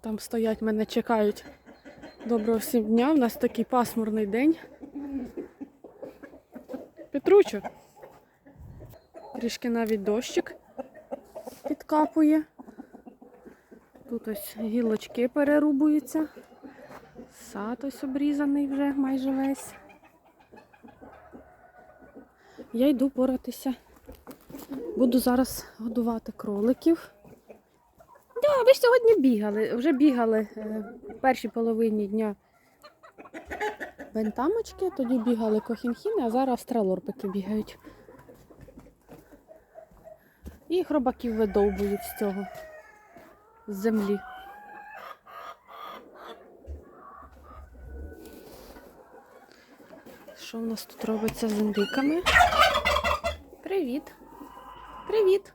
Там стоять, мене чекають. Доброго всім дня. У нас такий пасмурний день. Петручо. Трішки навіть дощик підкапує. Тут ось гілочки перерубуються. Сад ось обрізаний вже майже весь. Я йду поратися. Буду зараз годувати кроликів. Да, ви ж сьогодні бігали. Вже бігали е, в першій половині дня бентамочки, тоді бігали кохінхіни, а зараз австралорпики бігають. І хробаків видовбують з цього з землі. Що в нас тут робиться з індиками? Привіт. Привіт.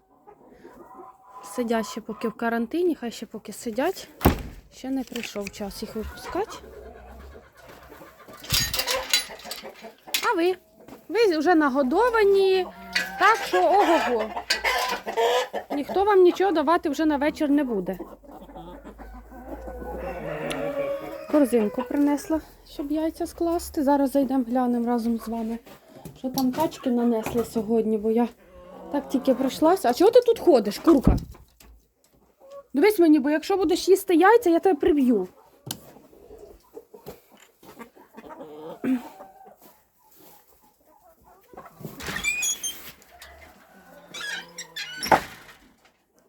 Сидять ще поки в карантині, хай ще поки сидять. Ще не прийшов час їх випускати. А ви? Ви вже нагодовані, так що ого-го. Ніхто вам нічого давати вже на вечір не буде. Корзинку принесла, щоб яйця скласти. Зараз зайдемо глянемо разом з вами. Що там качки нанесли сьогодні, бо я так тільки пройшлася. А чого ти тут ходиш, курка? Дивись мені, бо якщо будеш їсти яйця, я тебе приб'ю.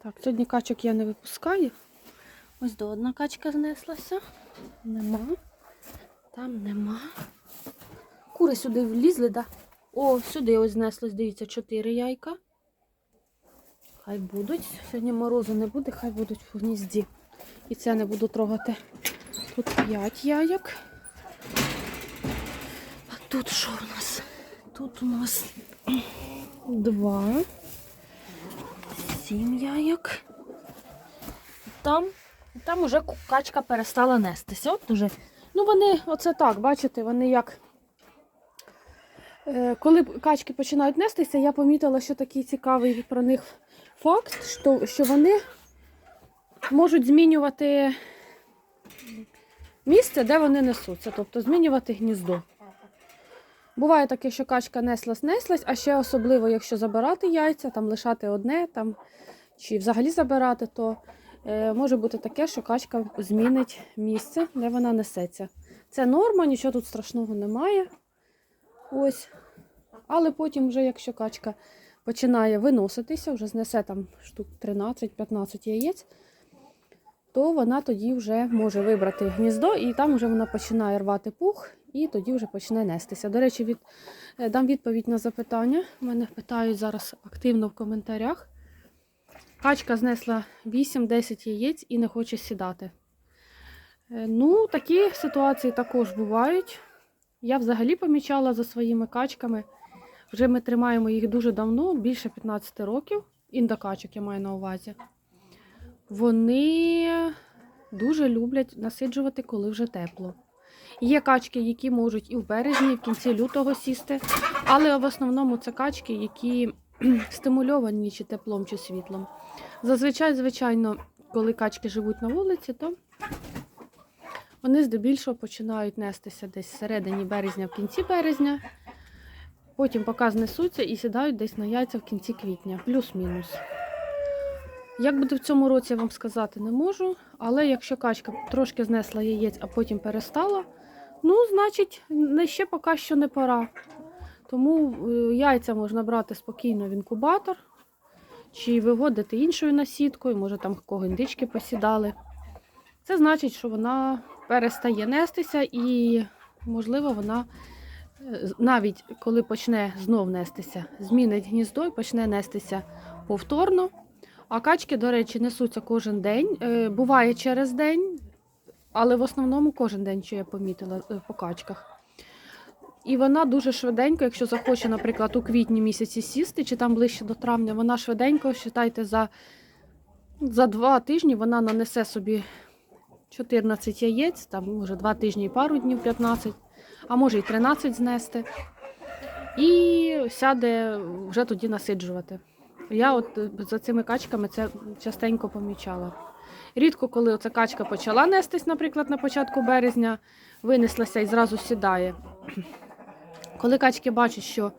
Так, сьогодні качок я не випускаю. Ось до одна качка знеслася. Нема. Там нема. Кури сюди влізли, да? О, сюди ось знеслось, дивіться, чотири яйка. Хай будуть. Сьогодні морозу не буде, хай будуть в гнізді. І це не буду трогати. Тут п'ять яйок. А тут що у нас? Тут у нас два. Сім яйок. Там, там уже качка перестала нестися. От уже. Ну, вони, оце так, бачите, вони як. Е, Коли качки починають нестися, я помітила, що такий цікавий про них факт, що, що вони можуть змінювати місце, де вони несуться, тобто змінювати гніздо. Буває таке, що качка неслась, неслась, а ще особливо, якщо забирати яйця, там лишати одне, там, чи взагалі забирати, то е, може бути таке, що качка змінить місце, де вона несеться. Це норма, нічого тут страшного немає. Ось. Але потім, вже, якщо качка починає виноситися, вже знесе там штук 13-15 яєць, то вона тоді вже може вибрати гніздо, і там вже вона починає рвати пух, і тоді вже почне нестися. До речі, від, е, дам відповідь на запитання. Мене питають зараз активно в коментарях. Качка знесла 8-10 яєць і не хоче сідати. Е, Ну, такі ситуації також бувають. Я взагалі помічала за своїми качками. Вже ми тримаємо їх дуже давно, більше 15 років. Індокачок я маю на увазі. Вони дуже люблять насиджувати, коли вже тепло. Є качки, які можуть і в березні, і в кінці лютого сісти, але в основному це качки, які стимульовані чи теплом, чи світлом. Зазвичай, звичайно, коли качки живуть на вулиці, то вони здебільшого починають нестися десь всередині березня, в кінці березня. Потім поки знесуться і сідають десь на яйця в кінці квітня, плюс-мінус. Як буде в цьому році, я вам сказати не можу. Але якщо качка трошки знесла яєць, а потім перестала, ну, значить, не ще поки що не пора. Тому е, яйця можна брати спокійно в інкубатор, чи виводити іншою насідкою, може там кого індички посідали. Це значить, що вона перестає нестися і, можливо, вона навіть коли почне знов нестися, змінить гніздо і почне нестися повторно. А качки, до речі, несуться кожен день. Е, Буває через день, але в основному кожен день, що я помітила е, по качках. І вона дуже швиденько, якщо захоче, наприклад, у квітні місяці сісти, чи там ближче до травня, вона швиденько, вважайте, за, за два тижні вона нанесе собі 14 яєць, там може 2 тижні і пару днів 15, а може і 13 знести. І сяде вже тоді насиджувати. Я от е, за цими качками це частенько помічала. Рідко, коли оця качка почала нестись, наприклад, на початку березня, винеслася і зразу сідає. Коли качки бачать, що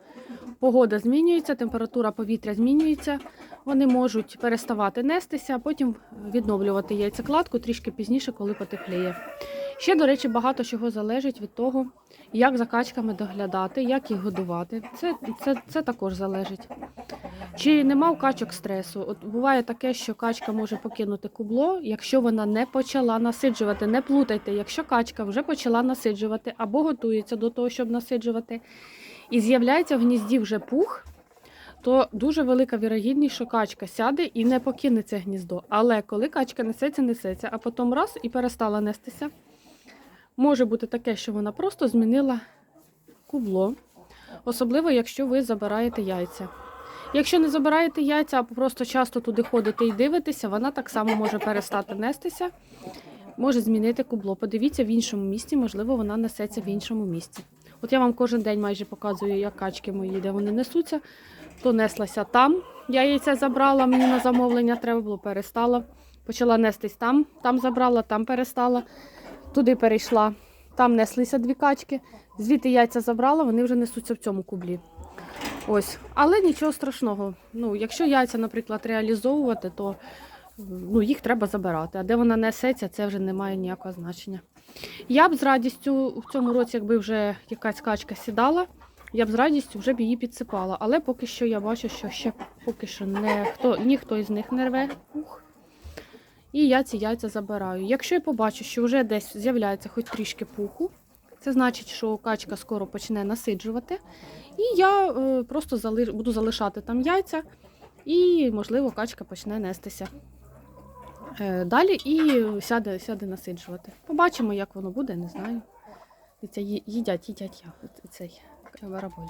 погода змінюється, температура повітря змінюється, вони можуть переставати нестися, а потім відновлювати яйцекладку трішки пізніше, коли потепліє. Ще, до речі, багато чого залежить від того, як за качками доглядати, як їх годувати. Це, це, це також залежить. Чи нема у качок стресу? От буває таке, що качка може покинути кубло, якщо вона не почала насиджувати. Не плутайте, якщо качка вже почала насиджувати або готується до того, щоб насиджувати, і з'являється в гнізді вже пух, то дуже велика вірогідність, що качка сяде і не покине це гніздо. Але коли качка несеться, несеться, а потім раз і перестала нестися, може бути таке, що вона просто змінила кубло, особливо якщо ви забираєте яйця. Якщо не забираєте яйця, а просто часто туди ходите і дивитеся, вона так само може перестати нестися, може змінити кубло. Подивіться в іншому місці, можливо, вона несеться в іншому місці. От я вам кожен день майже показую, як качки мої, де вони несуться, то неслася там. Я яйця забрала, мені на замовлення треба було, перестала. Почала нестись там, там забрала, там перестала, туди перейшла. Там неслися дві качки. Звідти яйця забрала, вони вже несуться в цьому кублі. Ось, але нічого страшного. Ну, якщо яйця, наприклад, реалізовувати, то ну, їх треба забирати. А де вона несеться, це вже не має ніякого значення. Я б з радістю в цьому році, якби вже якась качка сідала, я б з радістю вже б її підсипала. Але поки що я бачу, що ще поки що не, хто, ніхто із них не рве. Ух. І я ці яйця забираю. Якщо я побачу, що вже десь з'являється хоч трішки пуху, це значить, що качка скоро почне насиджувати. І я е, просто зали... буду залишати там яйця, і, можливо, качка почне нестися е, далі і сяде, сяде насиджувати. Побачимо, як воно буде, не знаю. Це їдять, їдять я цей бараболь.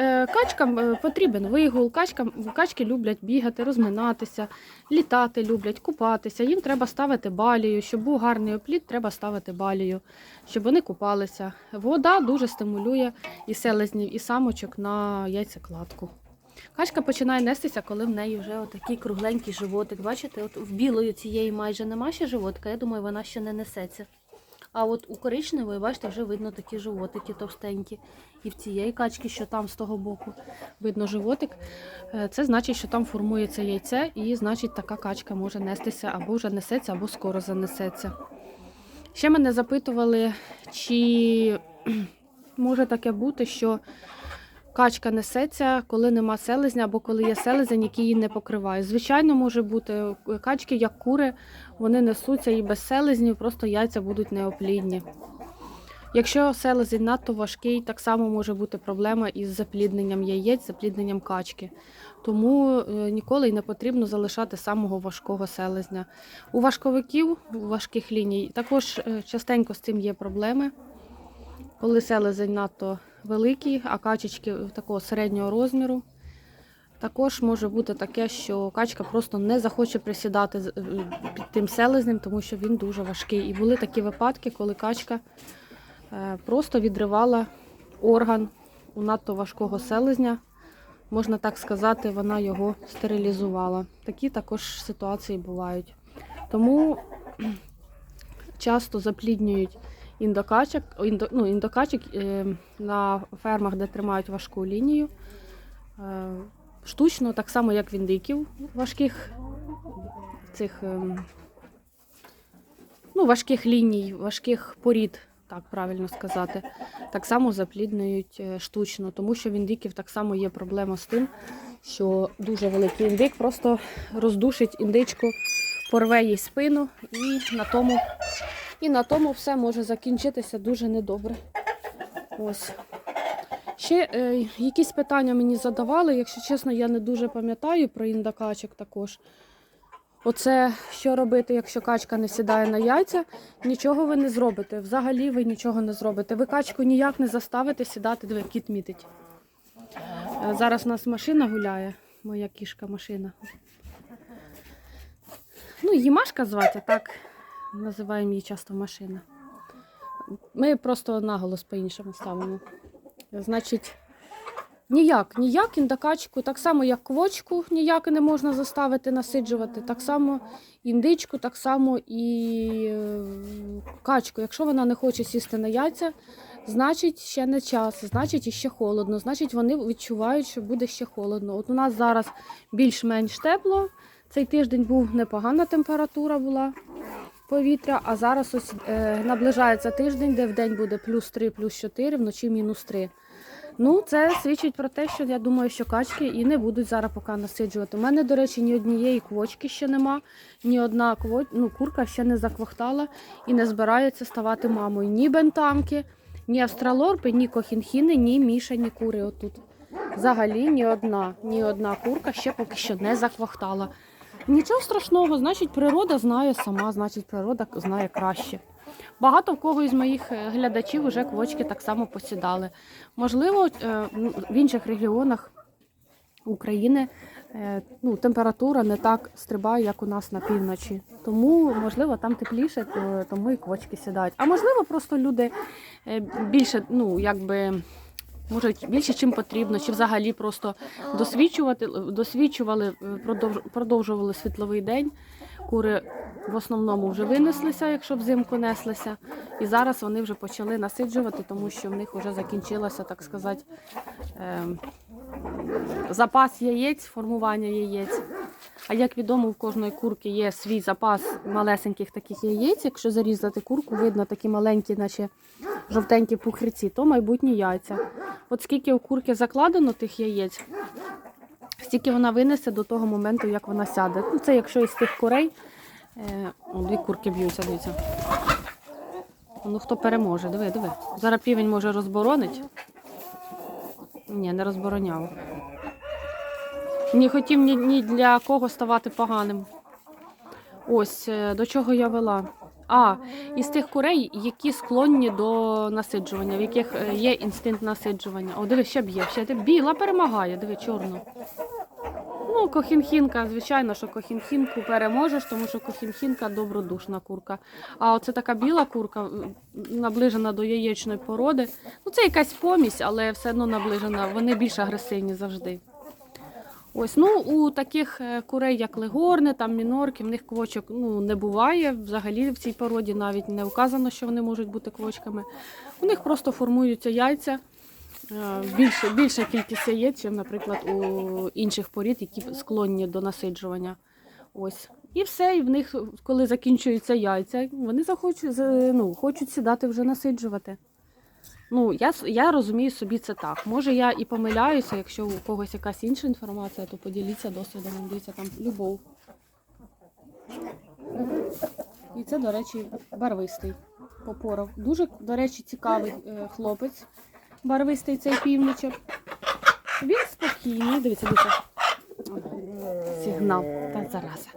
Е, Качкам е, потрібен вигул, качкам, качки люблять бігати, розминатися, літати люблять, купатися. Їм треба ставити балію. Щоб був гарний опліт, треба ставити балію, щоб вони купалися. Вода дуже стимулює і селезнів, і самочок на яйцекладку. Качка починає нестися, коли в неї вже отакий кругленький животик. Бачите, от в білої цієї майже нема ще животика. Я думаю, вона ще не несеться. А от у коричневої, бачите, вже видно такі животики товстенькі. І в цієї качки, що там з того боку, видно животик. Е, Це значить, що там формується яйце, і значить, така качка може нестися або вже несеться, або скоро занесеться. Ще мене запитували, чи може таке бути, що качка несеться, коли нема селезня, або коли є селезень, який її не покриває. Звичайно, може бути качки, як кури, вони несуться і без селезнів, просто яйця будуть неоплідні. Якщо селезень надто важкий, так само може бути проблема із заплідненням яєць, заплідненням качки. Тому е, ніколи й не потрібно залишати самого важкого селезня. У важковиків, важких ліній, також е, частенько з цим є проблеми, коли селезень надто великий, а качечки такого середнього розміру. Також може бути таке, що качка просто не захоче присідати е, під тим селезнем, тому що він дуже важкий. І були такі випадки, коли качка е, просто відривала орган у надто важкого селезня. Можна так сказати, вона його стерилізувала. Такі також ситуації бувають. Тому часто запліднюють індокачок, індо, ну, індокачок е, на фермах, де тримають важку лінію. Е, штучно, так само як в індиків важких цих ем, ну, важких ліній, важких порід, так правильно сказати, так само запліднують е, штучно, тому що в індиків так само є проблема з тим, що дуже великий індик просто роздушить індичку, порве їй спину і на тому, і на тому все може закінчитися дуже недобре. Ось. Ще е, якісь питання мені задавали, якщо чесно, я не дуже пам'ятаю про індокачок також. Оце що робити, якщо качка не сідає на яйця, нічого ви не зробите. Взагалі ви нічого не зробите. Ви качку ніяк не заставите сідати, диви, кіт мітить. Е, Зараз у нас машина гуляє, моя кішка машина. Ну, її Машка звати, так називаємо її часто машина. Ми просто наголос по-іншому ставимо. Значить, Ніяк, ніяк індикачку, так само як квочку ніяк не можна заставити насиджувати, так само індичку, так само і е, качку. Якщо вона не хоче сісти на яйця, значить ще не час, значить іще холодно, значить вони відчувають, що буде ще холодно. От у нас зараз більш-менш тепло. Цей тиждень був непогана температура була повітря, а зараз ось е, наближається тиждень, де в день буде плюс 3, плюс 4, вночі мінус 3. Ну, це свідчить про те, що я думаю, що качки і не будуть зараз поки насиджувати. У мене, до речі, ні однієї квочки ще нема, ні одна кво... ну, курка ще не заквохтала і не збирається ставати мамою. Ні бентамки, ні австралорпи, ні кохінхіни, ні мішані кури отут. Взагалі ні одна, ні одна курка ще поки що не заквохтала. Нічого страшного, значить, природа знає сама, значить, природа знає краще. Багато в кого із моїх е, глядачів вже квочки так само посідали. Можливо, е, ну, в інших регіонах України е, ну, температура не так стрибає, як у нас на півночі. Тому, можливо, там тепліше, тому і квочки сідають. А можливо, просто люди більше, ну, якби. Може, більше чим потрібно, чи взагалі просто досвідчувати, досвідчували, е, продовж- продовжували світловий день. Кури в основному вже винеслися, якщо взимку неслися. І зараз вони вже почали насиджувати, тому що в них вже закінчилося, так сказати, е, запас яєць, формування яєць. А як відомо, в кожної курки є свій запас малесеньких таких яєць. Якщо зарізати курку, видно такі маленькі, наче жовтенькі пухирці, то майбутні яйця. От скільки у курки закладено тих яєць, стільки вона винесе до того моменту, як вона сяде. Ну, це якщо із тих курей. Е, о, дві курки б'ються, дивіться. Ну хто переможе? Диви, диви. Зараз півень може розборонить. Ні, не розбороняв. Не хотів ні, ні для кого ставати поганим. Ось е, до чого я вела. А, із тих курей, які склонні до насиджування, в яких е, є інстинкт насиджування. О, диви, ще б'є, ще біла перемагає, диви, чорну. Ну, кохінхінка, звичайно, що кохінхінку переможеш, тому що кохінхінка добродушна курка. А оце така біла курка, наближена до яєчної породи. Ну, це якась помість, але все одно наближена. Вони більш агресивні завжди. Ось, ну, у таких е, курей, як легорни, там мінорки, в них квочок ну, не буває. Взагалі в цій породі навіть не вказано, що вони можуть бути квочками. У них просто формуються яйця. е, Більше, більша кількість яєць, ніж, наприклад, у інших порід, які склонні до насиджування. Ось. І все, і в них, коли закінчуються яйця, вони захочуть, ну, хочуть сідати вже насиджувати. Ну, я, я розумію собі це так. Може, я і помиляюся, якщо у когось якась інша інформація, то поділіться досвідом. Дивіться, там любов. І це, до речі, барвистий попоров. Дуже, до речі, цікавий е, хлопець. Барвистий цей півничок. Він спокійний. Дивіться, дивіться. Сигнал. Та зараза.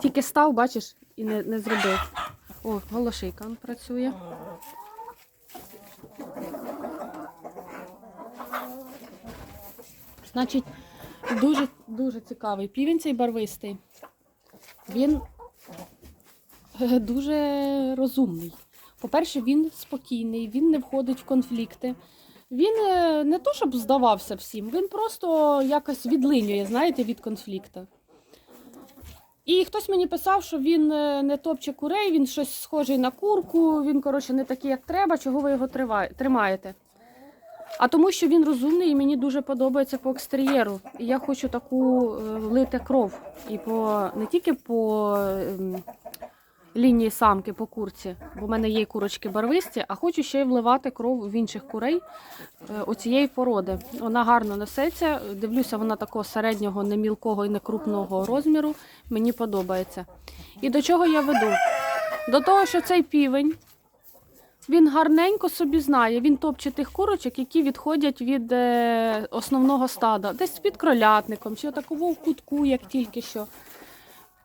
Тільки став, бачиш, і не, не зробив. О, голошейка працює. Значить, дуже, дуже цікавий півень цей барвистий. Він е, дуже розумний. По-перше, він спокійний, він не входить в конфлікти. Він е, не то, щоб здавався всім, він просто якось відлинює, знаєте, від конфлікту. І хтось мені писав, що він е, не топче курей, він щось схожий на курку, він, коротше, не такий, як треба, чого ви його тримаєте. А тому, що він розумний і мені дуже подобається по екстер'єру. І я хочу таку е, влити кров. І по не тільки по ем, лінії самки, по курці, бо в мене є курочки барвисті, а хочу ще й вливати кров в інших курей е, оцієї породи. Вона гарно несеться. Дивлюся, вона такого середнього, не мілкого і не крупного розміру. Мені подобається. І до чого я веду? До того, що цей півень. Він гарненько собі знає, він топче тих курочок, які відходять від е, основного стада, десь під кролятником, чи такого в кутку, як тільки що.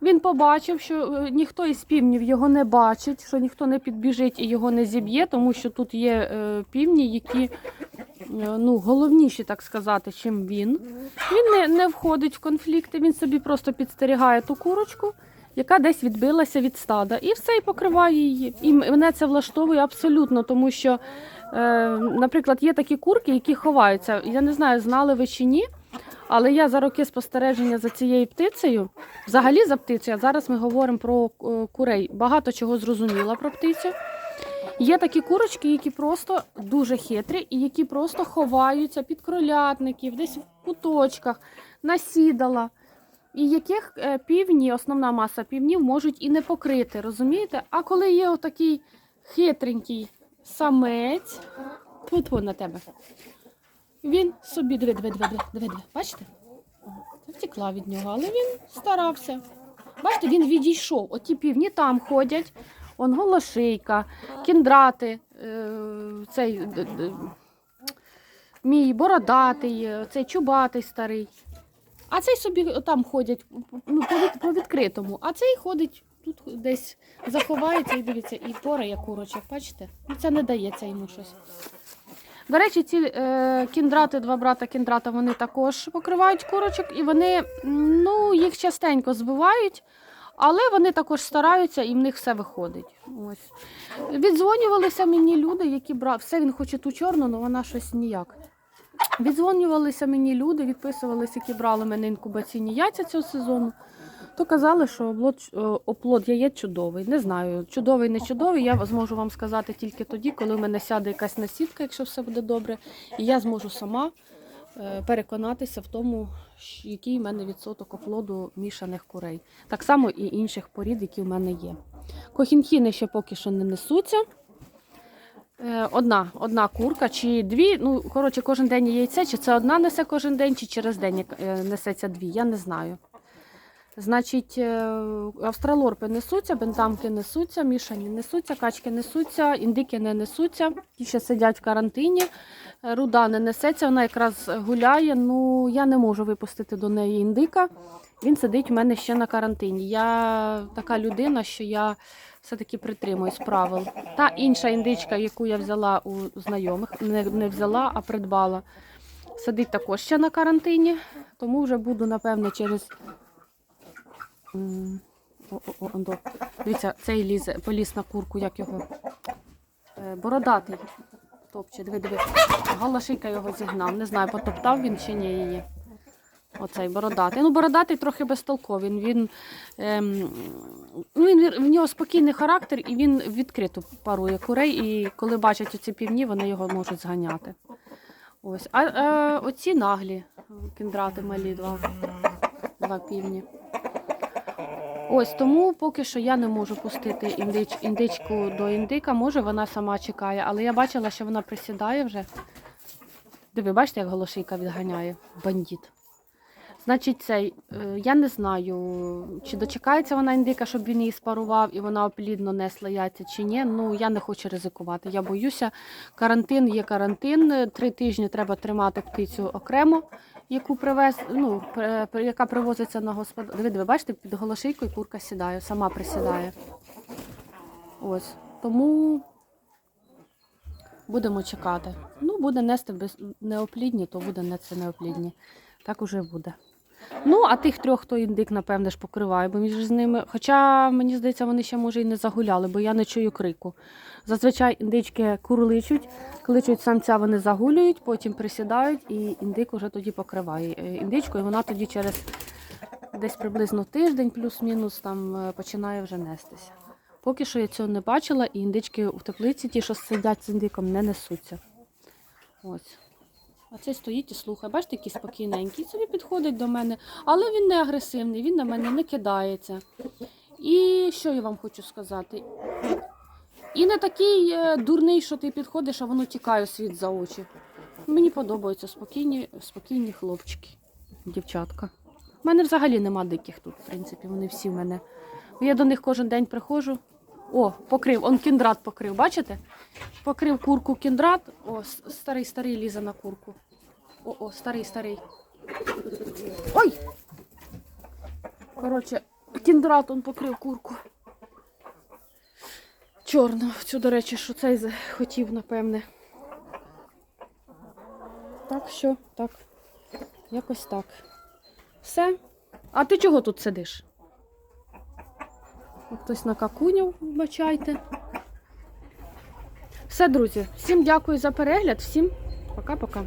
Він побачив, що е, ніхто із півнів його не бачить, що ніхто не підбіжить і його не зіб'є, тому що тут є е, півні, які е, ну, головніші, так сказати, чим він. Він не, не входить в конфлікти, він собі просто підстерігає ту курочку, яка десь відбилася від стада, і все і покриває її. І мене це влаштовує абсолютно, тому що Е, наприклад, є такі курки, які ховаються. Я не знаю, знали ви чи ні, але я за роки спостереження за цією птицею, взагалі за птицею, а зараз ми говоримо про е, курей. Багато чого зрозуміла про птицю. Є такі курочки, які просто дуже хитрі і які просто ховаються під кролятників, десь в куточках, на сідала. І яких е, півні, основна маса півнів можуть і не покрити, розумієте? А коли є отакий хитренький самець, тут на тебе. Він собі диви, диви, диви, диви, диви. Бачите? Втекла від нього, але він старався. Бачите, він відійшов. Оті півні там ходять. Он голошийка, кіндрати, е, цей мій бородатий, е, цей чубатий старий. А цей собі там ходять ну, по, від, по відкритому, а цей ходить тут десь заховається і дивіться, і порає курочок, бачите? Ну, це не дається йому щось. До речі, ці е, кіндрати, два брата кіндрата, вони також покривають курочок, і вони ну, їх частенько збивають, але вони також стараються і в них все виходить. Ось. Віддзвонювалися мені люди, які брали. Все він хоче ту чорну, але вона щось ніяк. Віддзвонювалися мені люди, відписувалися, які брали мене інкубаційні яйця цього сезону. То казали, що оплод, е, оплод яєць чудовий. Не знаю, чудовий, не чудовий. Я зможу вам сказати тільки тоді, коли в мене сяде якась насідка, якщо все буде добре, і я зможу сама е, переконатися в тому, який в мене відсоток оплоду мішаних курей. Так само і інших порід, які в мене є. Кохінхіни ще поки що не несуться. Е, Одна, одна курка чи дві. Ну, коротше, кожен день яйце, чи це одна несе кожен день, чи через день е, несеться дві. Я не знаю. Значить, е, австралорпи несуться, бентамки несуться, мішані несуться, качки несуться, індики не несуться. Ті ще сидять в карантині. Руда не несеться, вона якраз гуляє. Ну, я не можу випустити до неї індика. Він сидить у мене ще на карантині. Я така людина, що я все-таки притримуюсь правил. Та інша індичка, яку я взяла у знайомих, не, не взяла, а придбала. Сидить також ще на карантині, тому вже буду, напевне, через. О, о, о. Дивіться, цей лізе, поліз на курку, як його. Е, Бородатий. Топче, диви, диви. Галашика його зігнав. Не знаю, потоптав він чи ні її. Оцей бородатий. Ну, бородатий трохи безтолковий. Він, ем, ну, він, в нього спокійний характер і він відкрито парує курей. І коли бачать оці півні, вони його можуть зганяти. Ось. А е, оці наглі кіндрати малі два, два півні. Ось тому поки що я не можу пустити індич, індичку до індика. Може, вона сама чекає, але я бачила, що вона присідає вже. Диви, бачите, як голошийка відганяє бандит. Значить, цей, е, я не знаю, чи дочекається вона індика, щоб він її спарував і вона оплідно несла яйця чи ні. Ну, я не хочу ризикувати. Я боюся. Карантин є карантин. Три тижні треба тримати птицю окремо, яку привез, ну, яка привозиться на господарство. Диви, диви, бачите, під голошийкою курка сідає, сама присідає. Ось. Тому будемо чекати. Ну, буде нести без неоплідні, то буде нести неоплідні. Так уже буде. Ну, а тих трьох, хто індик, напевне ж покриває, бо між з ними. Хоча, мені здається, вони ще може і не загуляли, бо я не чую крику. Зазвичай індички курличуть, кличуть самця, вони загулюють, потім присідають, і індик уже тоді покриває е, індичку, і вона тоді через десь приблизно тиждень, плюс-мінус, там е, починає вже нестися. Поки що я цього не бачила, і індички в теплиці, ті, що сидять з індиком, не несуться. Ось. А цей стоїть і слухає. Бачите, який спокійненький. Собі підходить до мене, але він не агресивний, він на мене не кидається. І що я вам хочу сказати? І не такий е, дурний, що ти підходиш, а воно тікає світ за очі. Мені подобаються спокійні, спокійні хлопчики, дівчатка. У мене взагалі нема диких тут, в принципі, вони всі в мене. Я до них кожен день приходжу. О, покрив, он кіндрат покрив, бачите? Покрив курку кіндрат. О, старий, старий лізе на курку. О, о, старий, старий. Ой! Коротше, кіндрат он покрив курку. Чорну. Цю, до речі, що цей хотів, напевне. Так що, так. Якось так. Все. А ти чого тут сидиш? Хтось накакуняв, вибачайте. Все, друзі, всім дякую за перегляд, всім пока-пока.